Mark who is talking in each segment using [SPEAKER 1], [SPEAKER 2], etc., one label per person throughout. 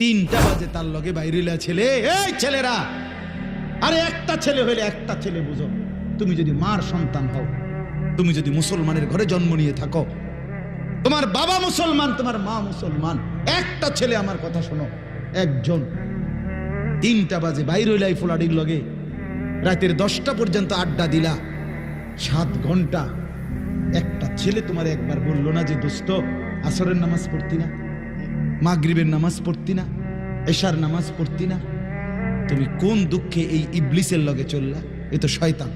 [SPEAKER 1] তিনটা বাজে তার লগে বাইরিলা ছেলে। এই ছেলেরা! আরে একটা ছেলে হইলে একটা ছেলে বুঝো। তুমি যদি মার সন্তান হও, তুমি যদি মুসলমানের ঘরে জন্ম নিয়ে থাকো, তোমার বাবা মুসলমান, তোমার মা মুসলমান, একটা ছেলে আমার কথা শোনো, একজন। তিনটা বাজে বাইরইলাই ফুলাডির লগে রাতের দশটা পর্যন্ত আড্ডা দিলা। সাত ঘণ্টা। একটা ছেলে তোমার একবার বলল না যে, দোস্ত, আসরের নামাজ পড়তি না? মাগরিবের নামাজ পড়তি না, এশার নামাজ পড়তি না। তুমি কোন দুঃখে এই ইবলিসের লগে চললা? এ তো শয়তান।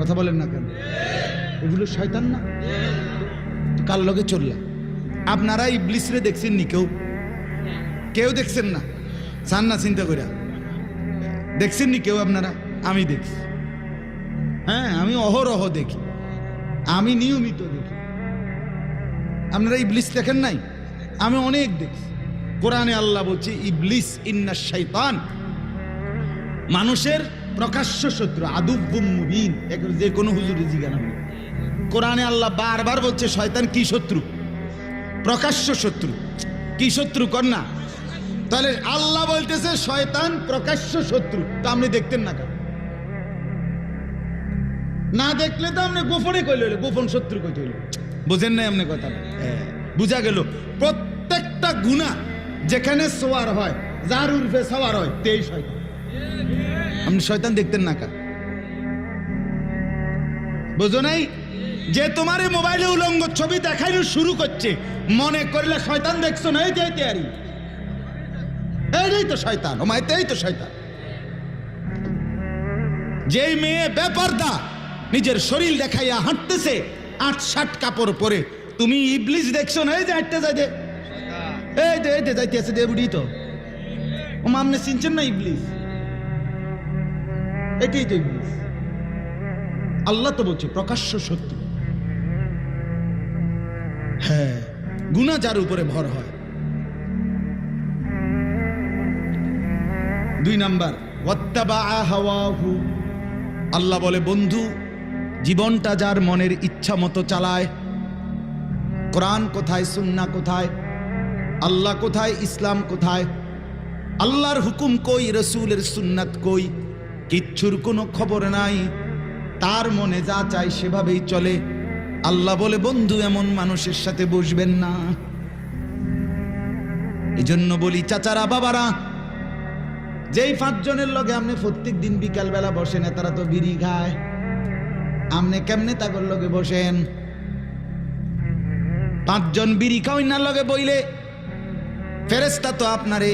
[SPEAKER 1] কথা বলেন না কেন? এগুলো শয়তান না? কার লগে চললা? আপনারা ইবলিসরে দেখছেন নি কেউ? কেউ দেখছেন না? চান না চিন্তা করে দেখছেন নি কেউ আপনারা? আমি দেখছি। হ্যাঁ আমি অহরহ দেখি। আমি নিয়মিত দেখি। আপনারা ইবলিস দেখেন নাই? আমি অনেক দেখছি। কোরআনে আল্লাহ বলছে, ইবলিস ইন্না শৈতান। মানুষের প্রকাশ্য শত্রু এক- যে কোনো হুজুরে জিজ্ঞাসা হবে। কোরআনে আল্লাহ বারবার বলছে, শয়তান কি শত্রু? প্রকাশ্য শত্রু। কি শত্রু না তাহলে আল্লাহ বলতেছে, শয়তান প্রকাশ্য শত্রু। তো আপনি দেখতেন না কেন? না দেখলে তো আপনি গোপনে কইল গোপন শত্রু কইতে হইল। বুঝেন নাই আপনি কথা বুঝা গেল। প্রত্যেকটা গুণা যেখানে সোয়ার হয়, যার উর্ফে সওয়ার হয় তেই শয়তান আপনি শয়তান দেখতেন না কা? বুঝো নাই? যে তোমার এই মোবাইলে উলঙ্গ ছবি দেখাইলো শুরু করছে, মনে করলে শয়তান দেখছ না? এই যে তৈরি এইটাই তো শয়তান, ও মাইতেই তো শয়তান। যেই মেয়ে বেপর্দা নিজের শরীর দেখাইয়া হাঁটতেছে আট ষাট কাপড় পরে, তুমি ইবলিস দেখছ না? এই যে, হাঁটতে যাইতে। এই যে এই যে যাইতে আছে দেবুড়ি তো। ও মামনে চিনছেন না ইবলিস? এটাই তো ইবলিস। আল্লাহ তো বলছে, প্রকাশ্য সত্য। হ্যাঁ গুণা যার উপরে ভর হয়। দুই নাম্বার আল্লাহ বলে, বন্ধু, জীবনটা যার মনের ইচ্ছা মতো চালায়, কোরআন কোথায় সুন্না কোথায় আল্লাহ কোথায়, ইসলাম কোথায়? আল্লাহর হুকুম কই, রসুলের সুন্নাত কই? কিচ্ছুর কোনো খবর নাই। তার মনে যা চায় সেভাবেই চলে। আল্লাহ বলে, বন্ধু, এমন মানুষের সাথে বসবেন না। এজন্য বলি, চাচারা, বাবারা, যেই পাঁচজনের লগে আপনি প্রত্যেক দিন বিকাল বেলা বসেন তারা তো বিড়ি খায়। আপনি কেমনে তাগর লগে বসেন? পাঁচজন বিড়ি খাওয়াই না লগে বইলে ফেরেস্তা তো আপনারে,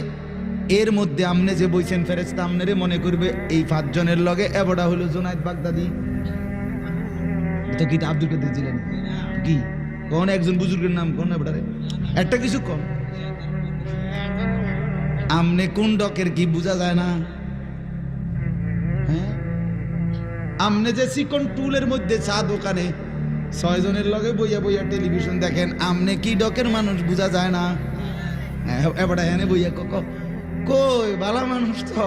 [SPEAKER 1] এর মধ্যে আমনে যে বইছেন ফেরেস্তা আপনারে মনে করবে এই পাঁচজনের লগে এবড়া হলো জোনায়েদ বাগদাদি। তো কি আব্দুল কাদের জিলানি কি? কোন একজন বুজুর্গের নাম কোন এবড়ারে? একটা কিছু কম। আমনে কোন ডকের কি বোঝা যায় না? হ্যাঁ? আমনে যে চিকন টুলের মধ্যে চা দোকানে ছয় জনের লগে বইয়া বইয়া টেলিভিশন দেখেন, আমনে কি ডকের মানুষ বোঝা যায় না? এবারে এনে বইয়া কক কই বালা মানুষ তো।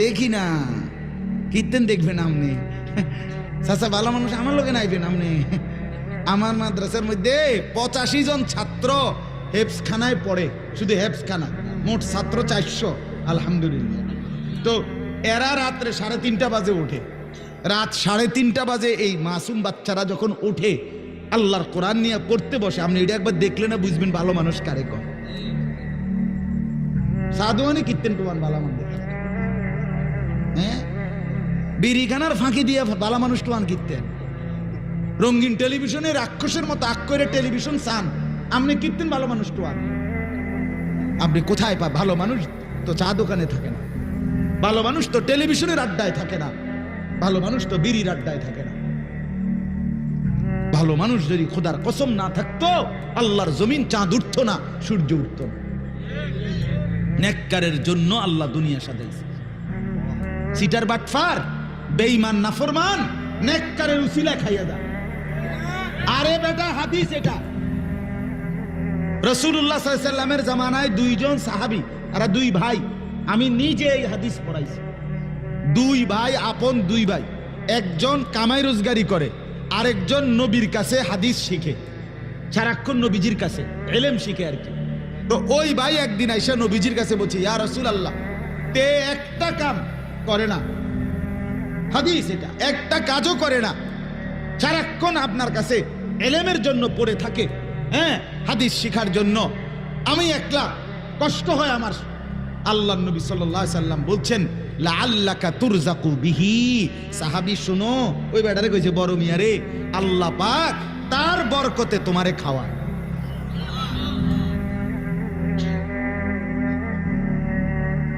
[SPEAKER 1] দেখি না। কীর্তেন দেখবেন আমনে চাচা, ভালো মানুষ আমার লোকে নাইবেন আমনে আমার মাদ্রাসার মধ্যে পঁচাশি জন ছাত্র হেফস খানায় পড়ে। শুধু হেফস খানা মোট ছাত্র চারশো, আলহামদুলিল্লাহ। তো এরা রাত্রে সাড়ে তিনটা বাজে ওঠে। রাত সাড়ে তিনটা বাজে এই মাসুম বাচ্চারা যখন ওঠে আল্লাহর কোরআন নিয়ে পড়তে বসে, আপনি এটা একবার দেখলে না বুঝবেন ভালো মানুষ কারে কর সাধুয়ানি কীর্তেন প্রমাণ ভালো মানুষ হ্যাঁ? বিড়িখানার ফাঁকি দিয়ে বালা মানুষ টোয়ান কীর্তেন। রঙিন টেলিভিশনে রাক্ষসের মতো আক করে টেলিভিশন চান, আপনি কীর্তেন ভালো মানুষ টোয়ান আপনি কোথায় পা ভালো মানুষ তো চা দোকানে থাকে না। ভালো মানুষ তো টেলিভিশনের আড্ডায় থাকে না। ভালো মানুষ তো বিড়ির আড্ডায় থাকে না। ভালো মানুষ যদি খোদার কসম না থাকতো, আল্লাহর জমিন চাঁদ উঠত না, সূর্য উঠত নেককারের জন্য আল্লাহ দুনিয়া সাজাইছে। সিটার বাটফার, বেঈমান, নাফরমান, নেককারের উসিলা খাইয়া দা আরে বেটা, হাদিস এটা। রসুল্লাহ সাল্লামের জামানায় দুইজন সাহাবি আর দুই ভাই। আমি নিজে এই হাদিস পড়াইছি। দুই ভাই, আপন দুই ভাই। একজন কামাই রোজগারি করে আরেকজন নবীর কাছে হাদিস শিখে, সারাক্ষণ নবীজির কাছে, এলেম শিখে আর কি। তো ওই ভাই একদিন আইসা নবীজির কাছে বলছে, ইয়া রসুল আল্লাহ তে একটা কাম করে না। হাদিস এটা, একটা কাজও করে না। সারাক্ষণ আপনার কাছে এলেমের জন্য পড়ে থাকে হ্যাঁ হাদিস শিখার জন্য। আমি একলা, কষ্ট হয় আমার। আল্লাহ নবী সাল্লাম বলছেন লাআল্লাকা তুরজাকু বিহি। সাহাবী, শুনো, ওই বেটারে কইছে, বড় মিয়া রে, আল্লাহ পাক তার বরকতে তোমারে খাওয়ায়।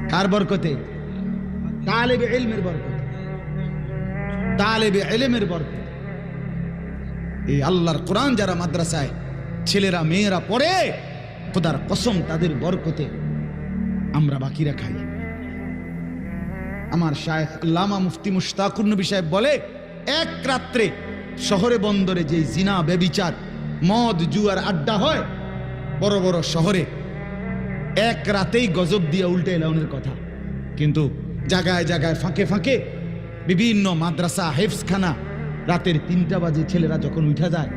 [SPEAKER 1] কার বরকতে? তালেবে ইলমের বরকতে। তালেবে ইলমের বরকতে। এই আল্লাহর কোরআন যারা মাদ্রাসায় ছেলেরা, মেয়েরা পড়ে, খোদার কসম তাদের বরকতে আমরা বাকিরা খাই। আমার শায়েখ লামা মুফতি মুশতাকুর নবী সাহেব বলে, এক রাত্রে শহরে বন্দরে যে জিনা বেবিচার মদ, জুয়ার আড্ডা হয়, বড় বড় শহরে, এক রাতেই গজব দিয়ে উল্টে এলাউনের কথা। কিন্তু জায়গায় জায়গায় ফাঁকে ফাঁকে বিভিন্ন মাদ্রাসা হেফসখানা রাতের তিনটা বাজে ছেলেরা যখন উঠা যায়,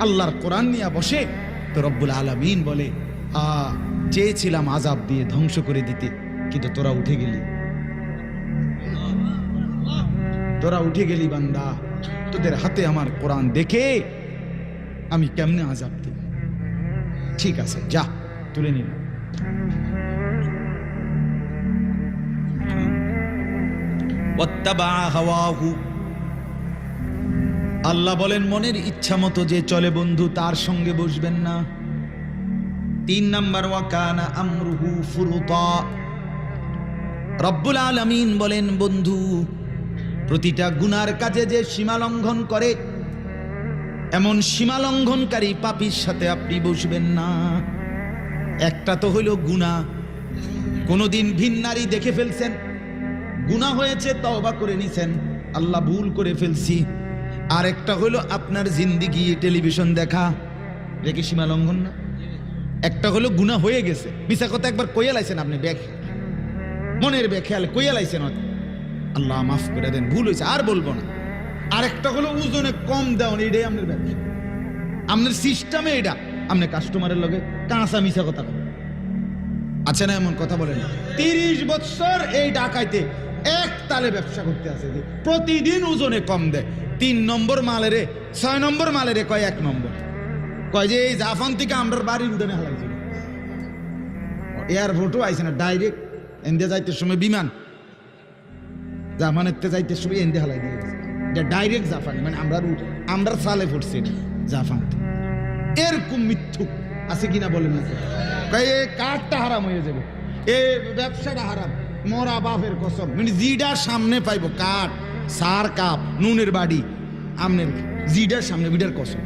[SPEAKER 1] আল্লাহর কোরআন নিয়ে বসে, তো রব্বুল আলমিন বলে, আ, চেয়েছিলাম আজাব দিয়ে ধ্বংস করে দিতে, কিন্তু তোরা উঠে গেলি। তোরা উঠে গেলি বান্দা। তোদের হাতে আমার কোরআন দেখে আমি কেমনে আজাব দিই? ঠিক আছে, যা, তুলে নিলাম আল্লাহ বলেন, মনের ইচ্ছা মতো যে চলে বন্ধু, তার সঙ্গে বসবেন না। তিন নাম্বার ওয়াকানা আমরুহু ফুরুতা। রব্বুল আলামিন বলেন, বন্ধু, প্রতিটা গুনার কাজে যে সীমা লঙ্ঘন করে, এমন সীমা লঙ্ঘনকারী পাপির সাথে আপনি বসবেন না। একটা তো হইল গুণা কোনোদিন ভিন্নারি দেখে ফেলছেন গুণা হয়েছে, তওবা করে নিছেন, আল্লাহ ভুল করে ফেলছি। আর একটা হলো আপনার জিন্দিগি, টেলিভিশন দেখা। রেখে সীমা লঙ্ঘন না? একটা হলো গুণা হয়ে গেছে। মিশা কথা একবার কইয়া লাইছেন আপনি, ব্যাগ। মনের বেখেয়াল কইয়া হয়তো। আল্লাহ মাফ করে দেন, ভুল হয়েছে আর বলব না। আর একটা হলো ওজনে কম দেওয়ান এটাই আপনার ব্যবসা। আপনার সিস্টেমে এটা। আপনি কাস্টমারের লগে কাঁচা মিশা কথা বলেন আছে না, এমন কথা বলেন তিরিশ বছর এই ডাকাইতে এক তালে ব্যবসা করতে আছে যে, প্রতিদিন ওজনে কম দেয়। তিন নম্বর মালেরে ছয় নম্বর মালেরে কয়? এক নম্বর। কয় যে, এই জাফান থেকে আমরা বাড়ির উঠানে হালাইছিল এয়ারপোর্টও আইছে না ডাইরেক্ট এনদে যাইতে সময় বিমান। জাপানের তে যাইতে সময় এনদে হালাই দিয়ে গেছে। এটা ডাইরেক্ট জাপানি মানে আমরা আমরা সালে পড়ছি এটা এরকম মিথ্যু আছে কিনা বলেন না কয়, এ কাঠটা হারাম হয়ে যাবে। এ ব্যবসাটা হারাম, মরা বাপের কসম। মানে জিডার সামনে পাইবো কাঠ, সার কাপ, নুনের বাড়ি, আমনের জিডার সামনে, বিডার কসম।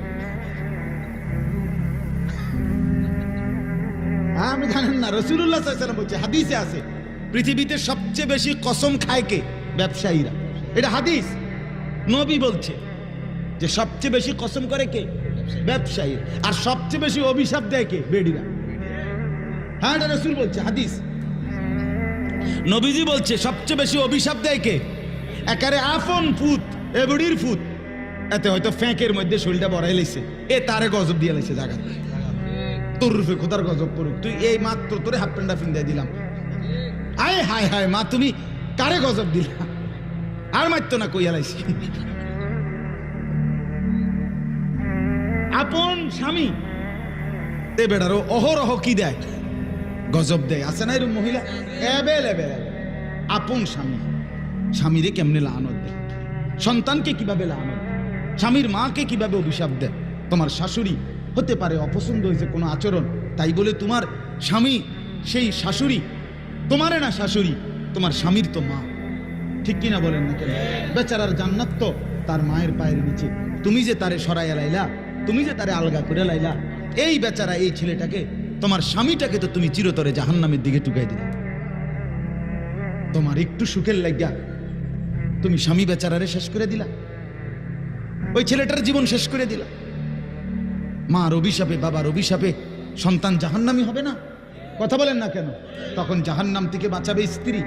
[SPEAKER 1] আপনি জানেন না রসুল্লাহ বলছে, হাদিসে আছে। পৃথিবীতে সবচেয়ে বেশি কসম খায় কে? ব্যবসায়ীরা। এটা হাদিস। নবী বলছে যে সবচেয়ে বেশি কসম করে কে? ব্যবসায়ী। আর সবচেয়ে বেশি অভিশাপ দেয় কে? বেডিরা। হ্যাঁ এটা রসুল বলছে, হাদিস। নবীজি বলছে, সবচেয়ে বেশি অভিশাপ দেয় কে? একারে আফন ফুত এ বুড়ির ফুত। এতে হয়তো ফ্যাঁকের মধ্যে শরীরটা বড়াই লাইছে এ তারে গজব দিয়ে লাইছে জায়গা তোর খোদার গজব করুক তুই এই মাত্র তোরে হাফ প্যান্ডা দিয়ে দিলাম। আয় হায় হায়, মা, তুমি কারে গজব দিলা? আর মারতো না, কইয়া আপন স্বামী। তে বেড়ারও অহরহ কি দেয়? গজব দেয়। আছে না এরকম মহিলা? এবেল আপন স্বামী। স্বামীরে কেমনে লানত দেয়? সন্তানকে কীভাবে লানত স্বামীর মাকে কীভাবে অভিশাপ দেয়? তোমার শাশুড়ি হতে পারে অপছন্দ হয়েছে কোনো আচরণ, তাই বলে তোমার স্বামী সেই শাশুড়ি তোমারে না শাশুড়ি, তোমার স্বামীর তো মা। ঠিক কিনা বলেন না কেন? বেচারার জান্নাত তো তার মায়ের পায়ের নিচে। তুমি যে তারে সরাইয়া লাইলা, তুমি যে তারে আলগা করে লাইলা, এই বেচারা এই ছেলেটাকে, তোমার স্বামীটাকে তো তুমি চিরতরে জাহান্নামের দিকে টুকাই দিলে। তোমার একটু সুখের লাগিয়া তুমি স্বামী বেচারারে শেষ করে দিলা। ওই ছেলেটার জীবন শেষ করে দিলা। মার অভিশাপে, বাবার অভিশাপে সন্তান জাহান্নামি হবে না। কথা বলেন না কেন? তখন জাহান্নাম থেকে বাঁচাবে স্ত্রী।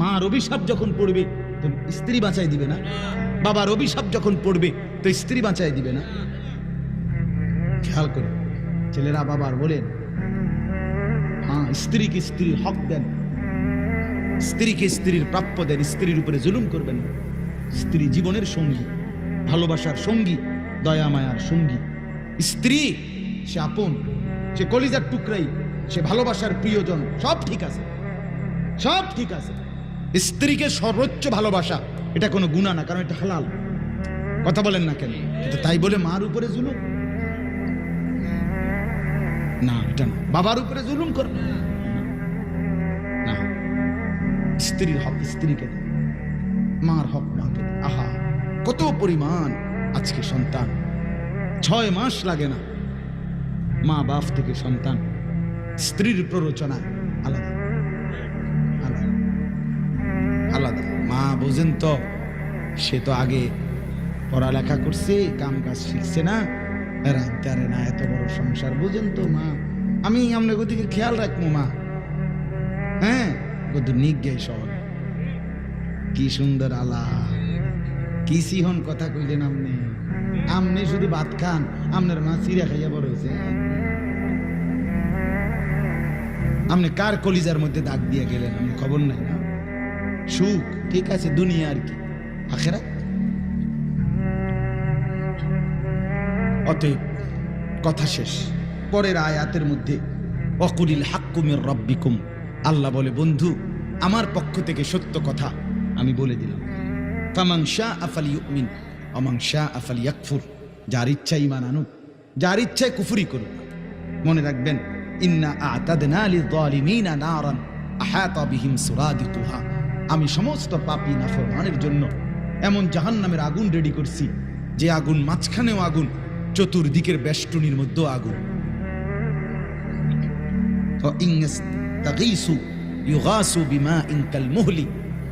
[SPEAKER 1] মা মার অভিশাপ যখন পড়বে, তো স্ত্রী বাঁচাই দিবে না। বাবার অভিশাপ যখন পড়বে, তো স্ত্রী বাঁচাই দিবে না। খেয়াল করে ছেলেরা বাবার বলেন হ্যাঁ স্ত্রীকে স্ত্রীর হক দেন। স্ত্রীকে স্ত্রীর প্রাপ্য দেন, স্ত্রীর উপরে জুলুম করবেন স্ত্রী জীবনের সঙ্গী, ভালোবাসার সঙ্গী, দয়া মায়ার সঙ্গী। স্ত্রী সে আপন, সে কলিজার টুকরাই, সে ভালোবাসার প্রিয়জন, সব ঠিক আছে। সব ঠিক আছে। স্ত্রীকে সর্বোচ্চ ভালোবাসা, এটা কোনো গুণা না, কারণ এটা হালাল। কথা বলেন না কেন? কিন্তু তাই বলে মার উপরে জুলুম? না, এটা না। বাবার উপরে জুলুম করবে না। স্ত্রীর হক স্ত্রীকে মার হক মাকে। আহা, কত পরিমাণ আজকে সন্তান। ছয় মাস লাগে না। মা বাপ থেকে সন্তান, স্ত্রীর প্ররোচনায় আলাদা। আলাদা। আলাদা। মা বোঝেন তো, সে তো আগে পড়ালেখা করছে কাম কাজ শিখছে না রাখতে না এত বড় সংসার। বুঝেন তো মা। আমি আপনার ওদিকে খেয়াল রাখব মা। হ্যাঁ? কত নিজ্ঞাই শহর কি সুন্দর আলা কি সিহন কথা কইলেন আপনি। আমনে শুধু ভাত খান আপনার মা চিরা খাইয়া বড় হয়েছে। আপনি কার কলিজার মধ্যে দাগ দিয়ে গেলেন? আপনি খবর নাই না? সুখ, ঠিক আছে, দুনিয়া আর কি। আখেরা অতএব কথা শেষ। পরের আয়াতের মধ্যে অকুলিল হাক্কুমের রব্বিকুম। আল্লাহ বলে, বন্ধু, আমার পক্ষ থেকে সত্য কথা আমি বলে দিলাম। ফামাং শাহ আফালি ইউমিন অমাং শাহ যার ইচ্ছা ইমান আনুক, যার ইচ্ছায় কুফুরি করুক। মনে রাখবেন, ইন্না আমি সমস্ত পাপী নাফরমানের জন্য এমন জাহান্নামের আগুন রেডি করছি, যে আগুন মাঝখানেও আগুন, চতুর্দিকের বেষ্টনির মধ্যেও আগুন। বিমা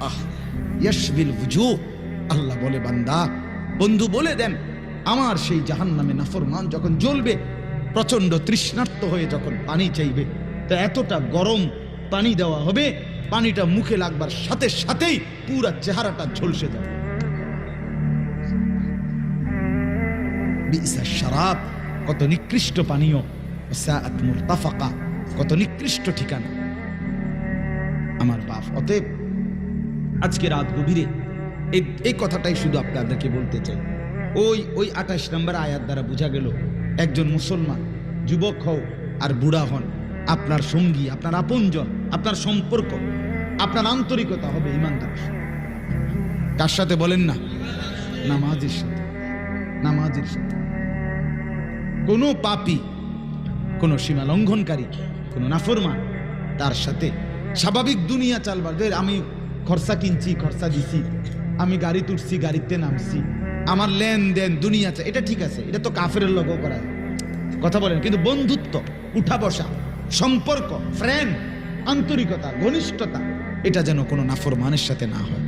[SPEAKER 1] আহ আল্লাহ বলে, বান্দা বন্ধু বলে দেন, আমার সেই জাহান্নামে নাফরমান যখন জ্বলবে প্রচণ্ড তৃষ্ণার্ত হয়ে যখন পানি চাইবে, তা এতটা গরম পানি দেওয়া হবে, পানিটা মুখে লাগবার সাথে সাথেই পুরা চেহারাটা ঝলসে যাবে। শারাব, কত নিকৃষ্ট পানীয়। মুরতাফাকা, কত নিকৃষ্ট ঠিকানা। আমার বাপ অতএব, আজকে রাত গভীরে এই এই কথাটাই শুধু আপনাদেরকে বলতে চাই। ওই ওই আঠাশ নম্বর আয়াত দ্বারা বোঝা গেল, একজন মুসলমান, যুবক হও আর বুড়া হন, আপনার সঙ্গী, আপনার আপনজন, আপনার সম্পর্ক, আপনার আন্তরিকতা হবে ইমানদারের সাথে। কার সাথে বলেন না? নামাজের সাথে নামাজের সাথে। কোনো পাপী, কোনো সীমা লঙ্ঘনকারী, কোনো নাফরমান, তার সাথে স্বাভাবিক দুনিয়া চালবার। আমি খরচা কিনছি, খরচা দিছি। আমি গাড়ি তুলছি, গাড়িতে নামছি। আমার লেনদেন দুনিয়াতে, এটা ঠিক আছে, এটা তো কাফের লোক করা কথা বলেন, কিন্তু বন্ধুত্ব, উঠা বসা, সম্পর্ক ফ্রেন্ড আন্তরিকতা, ঘনিষ্ঠতা, এটা যেন কোনো নাফরমানের সাথে না হয়।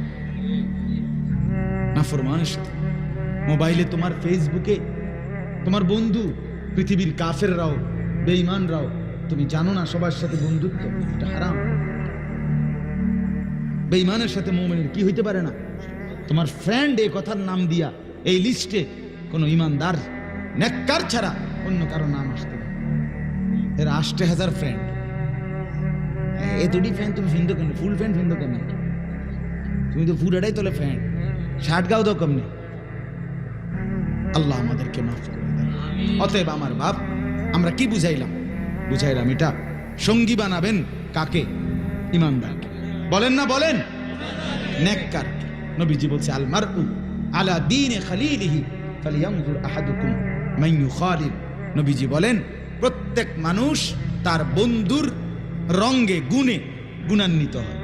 [SPEAKER 1] নাফরমানের সাথে। মোবাইলে তোমার ফেসবুকে, তোমার বন্ধু, পৃথিবীর কাফের রাও কাফেররাও, বেঈমানরাও, তুমি জানো না সবার সাথে বন্ধুত্ব, এটা হারাম। বেঈমানের সাথে মোমেনের কি হইতে পারে না? তোমার ফ্রেন্ড এই কথার নাম দিয়া এই লিস্টে কোনো ইমানদার, নেককার ছাড়া অন্য কারও নাম আসতে এর আষ্টে হাজার ফ্রেন্ড এ দুটি ফ্যান তুমি ফিন্দো কেন? ফুল ফ্যান ফিন্দো কেন? তুমি তো পুরাটাই তোলে ফ্যান শার্ট গাও দাও কমনে? আল্লাহ আমাদেরকে মাফ করে দেন অতএব আমার বাপ, আমরা কি বুঝাইলাম? বুঝাইলাম এটা, সঙ্গী বানাবেন কাকে? ইমানদারকে। বলেন না বলেন? নেককার নবীজি বলছে আল মারউ আলা দিন খালিলিহি ফালিয়ানজুর আহাদুকুম মান ইউখালিল নবীজি বলেন, প্রত্যেক মানুষ তার বন্ধুর রঙ্গে গুণে গুণান্বিত হয়।